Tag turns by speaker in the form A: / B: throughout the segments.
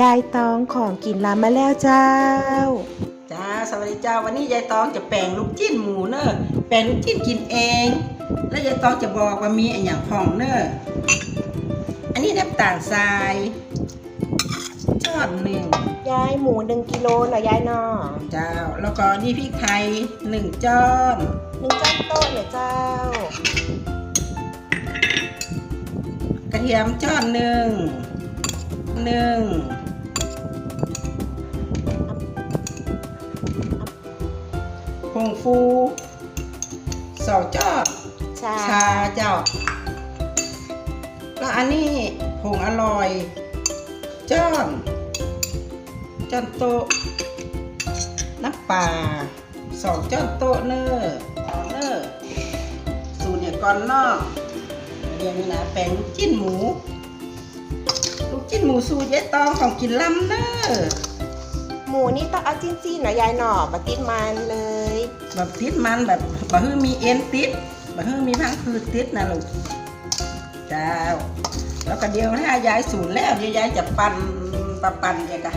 A: ยายตองของกินลามาแล้วเจ้า
B: จ้าสวัสดีจ้าวันนี้ยายตองจะแปลงลูกจิ้นหมูเนอะแปลงลูกจิ้นกินเอง แล้วยายตองจะบอกว่ามีอันอย่างของเนอะอันนี้น้ำตาลทรายช้อนหนึ่ง
A: ยายหมูหนึ่งกิโลเหรอยายนอ
B: เจ้า แล้วก็นี่พริกไทยหนึ่งจ้อน
A: หนึ่งจ้านโต๊ะเหรอเจ้า
B: กระเทียมจ้อนหนึ่งหนึ่ง งฟูสองจ้อน
A: ชา
B: ชาเจ้า แล้วอันนี้ผงอร่อยจ้อนจ้อนโตะน้ำปลาสองจ้อนโตะเนอร์เนอร์สูตรเนี่ยก่อนนอกเดี๋ยวนี้นะแปลงลูกจิ้นหมู ลูกจิ้นหมูสูตรยายตองของกินล้ำเนอร์
A: หมูนี่ต้องเอาจิ้นๆเหรอยายหนอบะติดมันเลย
B: แบบติดมันแบบบะฮื้อมีเอ็นติดบะฮื้อมีพังคือติดนะลูกเจ้าแล้วก็เดี๋ยวถ้ายายสูตรแล้วเดี๋ยวยายจะปั่นปะปั่นเดี๋ยวกัน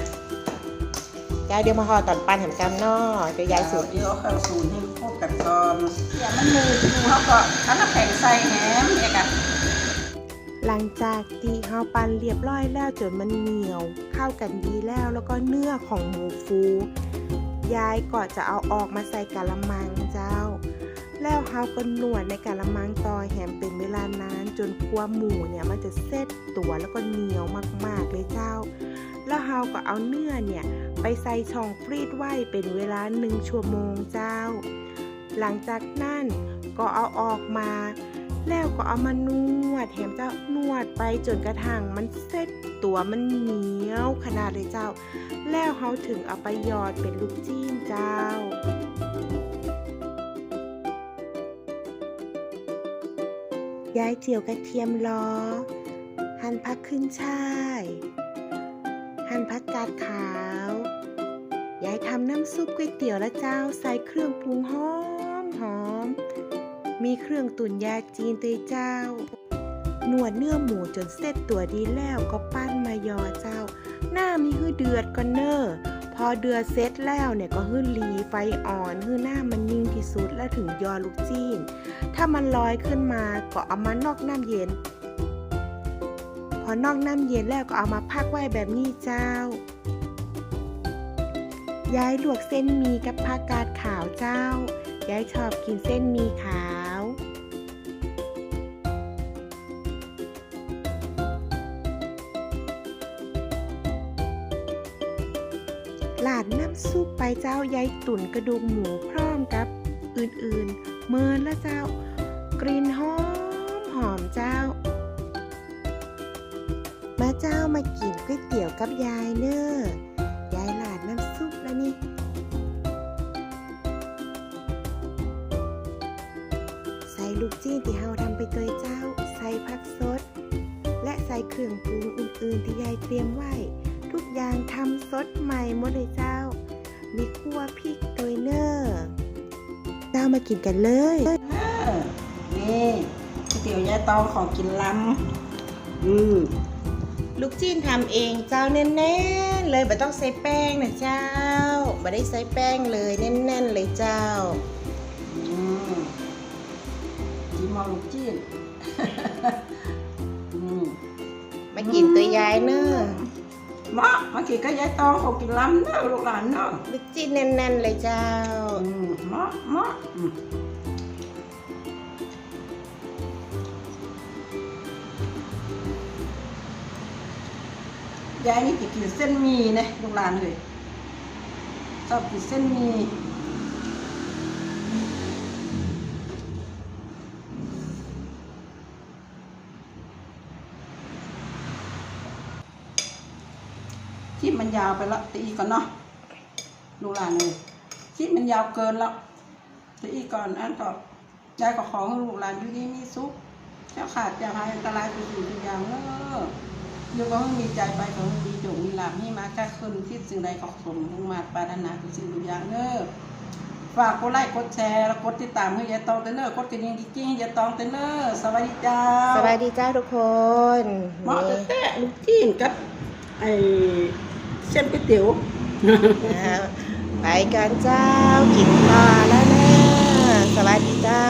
A: ยายเดี๋ยวมาห่อตอนปันแหมกำนอเดี๋ยวยายสูตร
B: เดี๋ยวเอาเครื่องสูตรให้ครบกันก่อนเดี๋ยวมันมือดูเขาก็คั้นน้ำแข็งใส่แหมเดี๋ยวกัน
A: หลังจากที่เฮาปั่นเรียบร้อยแล้วจนมันเหนียว เข้ากันดีแล้วแล้วก็เนื้อของหมูฟู ยายก็จะเอาออกมาใส่กะละมังเจ้า แล้วเฮาก็นวดในกะละมังต่อแหมเป็นเวลานานจนกัวหมูเนี่ยมันจะเซตตัวแล้วก็เหนียวมากๆเลยเจ้า แล้วเฮาก็เอาเนื้อเนี่ยไปใส่ช่องฟรีดไว้เป็นเวลาหนึ่งชั่วโมงเจ้า หลังจากนั้นก็เอาออกมา แล้วก็เอามานวดแถมเจ้านวดไปจนกระทั่งมันเซ็ตตัวมันเหนียวขนาดเลยเจ้า แล้วเขาถึงเอาไปหยอดเป็นลูกจิ้นเจ้าย้ายเจียวกระเทียมล้อ หั่นผักขึ้นช่าย หั่นผักกาดขาวยายทำน้ำซุปก๋วยเตี๋ยวและเจ้าใส่เครื่องปรุงหอมหอม มีเครื่องตุ๋นยาจีนเตยเจ้า หนวดเนื้อหมูจนเสร็จตัวดีแล้วก็ปั้นมายอเจ้า หน้ามีฮือเดือดก็เนอร์พอเดือดเสร็จแล้วเนี่ยก็ฮือลีไฟอ่อนฮือหน้ามันนิ่งที่สุดแล้วถึงยอลูกจีน ถ้ามันลอยขึ้นมาก็เอามานอกน้ำเย็น พอนอกน้ำเย็นแล้วก็เอามาพักไว้แบบนี้เจ้ายายลวกเส้นมีกับผักกาดขาวเจ้ายายชอบกินเส้นมีขาว หลาดน้ำซุปไปเจ้ายายตุ๋นกระดูกหมูพร้อมกับอื่นๆ เมินล้วเจ้ากลิ่นหอมหอมเจ้า มาเจ้ามากินก๋วยเตี๋ยวกับยายเนอ้อยายหลาดน้ำซุปแล้วนี่ใส่ลูกจี้ที่เฮาทำไปตัวเจ้า ใส่ผักสด และใส่เครื่องปรุงอื่นๆ ที่ยายเตรียมไว้ สดใหม่หมดเลยเจ้า มีคั่วพริกโดยเนอร์เจ้ามากินกันเลย
B: เออนี่ก๋วยเตี๋ยวยายตองของกินล้ำอืม
A: ลูกจิ้นทำเองเจ้าแน่นๆเลยไม่ต้องใส่แป้งนะเจ้าไม่ได้ใส่แป้งเลยแน่นๆเลยเจ้า
B: อืมจีมอลูกจีนอืม
A: มากินตัวยายเนอะ
B: เหมาะเมื่อกี้ก็ยายตองของกินล้ำเนอะลูกหลานเนอะ
A: ลูกจิ้นแน่นๆเลยเจ้า
B: อืมเหมาะเหมาะอืมยายนี่จะกินเส้นหมีนะลูกหลานเลยชอบกินเส้นหมี ที่มันยาวไปละตีก่อนเนาะลูกหลานเลยที่มันยาวเกินแล้วตีก่อนอันก็ยายก็ขอให้ลูกหลานอยู่ดีมีสุขเจ้าขาดจะหายอันตรายไปสิ่งทุกอย่างเนอะอยู่ก็ให้มีใจไปก็ให้มีจงมีหลาบมีมาก้าขึ้นที่สิ่งใดก็สมมุ่งมาปรารถนาทุกสิ่งทุกอย่างเนอะฝากกดไลค์กดแชร์แล้วกดติดตามให้ยายตองเตนเนอร์กดกระดิ่งกิ๊งๆให้ยายตองเตนเนอร์สวัสดีจ้า
A: สวัสดีเจ้าทุกคน
B: เหมาะ
A: นี่
B: แต่ลูกจีนกับไอ เส้นก๋วยเตี๋ยว
A: ไปกันเจ้ากินต่อแล้วนะสวัสดีเจ้า